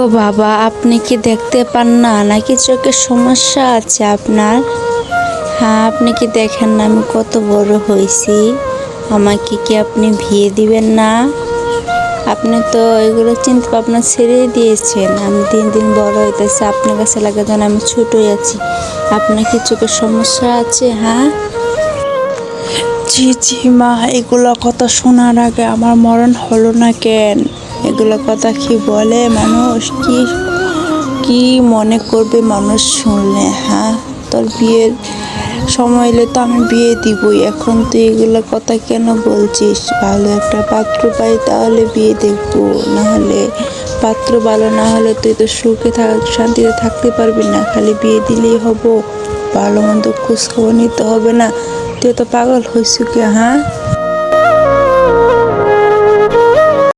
গো বাবা, আপনি কি দেখতে পান না? নাকি চোখের সমস্যা আছে আপনার? হ্যাঁ আপনি কি দেখেন না আমি কত বড় হয়েছি? আমাকে কি আপনি ভিয়ে দিবেন না? আপনি তো এগুলো চিন্তা ভাবনা ছেড়ে দিয়েছেন। আমি দিন দিন বড় হইতেছি, আপনার কাছে লাগে যেন আমি ছোটই আছি। আপনার কি চোখের সমস্যা আছে হ্যাঁ? জি জি, মা, এগুলো কথা শোনার আগে আমার মরণ হলো না কেন? এগুলো কথা কি বলে মানুষ? কি কি মনে করবে মানুষ শুনলে হ্যাঁ? তোর বিয়ের সময় এলে তো আমি বিয়ে দিবই। এখন তুই এগুলো কথা কেন বলছিস? ভালো একটা পাত্র পাই তাহলে বিয়ে দেখব। নাহলে পাত্র ভালো না হলে তুই তো সুখে থাক, শান্তিতে থাকতে পারবি না। খালি বিয়ে দিলেই হব। ভালো মন্দ খোঁজ খবর নিতে হবে না। তুই তো পাগল হয়েছ কি হ্যাঁ?